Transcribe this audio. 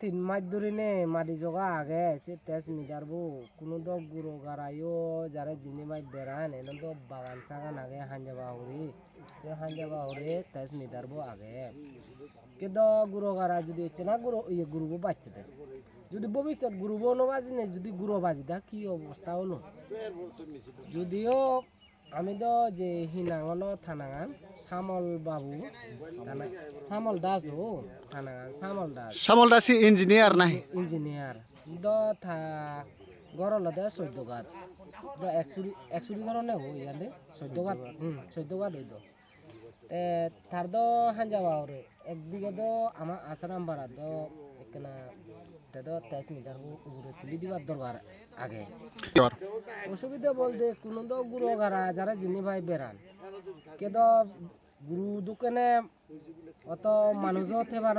তিন মাস ধরে নে মাটি জগা আগে সে তেজ মিটার বো। কোনো তো গুরু গারাইও যারা জিনি মাই বেড়ান এনে তো বাগান সাগান আগে হাঞ্জা বাহুরি। সে হাঞ্জা বাহুরে তেজ মিটার বো আগে। কিন্তু গুরু গারা যদি হচ্ছে না গুরু ইয়ে গুরুবো বাচ্চা দেয়। যদি ভবিষ্যৎ গুরুবো নবাজি নেই যদি গুরু বাজি দা কি অবস্থা হলো? যদিও আমি তো যে হিনাঙ্গন থানাঙ্গান শ্যামল বাবু থানা শ্যামল দাস ও থানাঙ্গান শ্যামল দাস। শ্যামল দাসী ইঞ্জিনিয়ার নাই। ইঞ্জিনিয়ার দ থা গরল দে চৈধ্য গাত দ একচুরি একচুরি হো ইয়ালে চৈধ্য গাত চৈধ্য গাত তে তার দ হাঞ্জা বাউরে একদিকে দ আমার আসারাম বাড়া দ একনা তেইশ মিটার উপরে তুলি দিবার দরকার আগে। অসুবিধা বলতে কোনো তো গুরু গারা যারা জিনি ভাই বেড়ান কে তো গুরু দোকানে অত মানুষও থেবার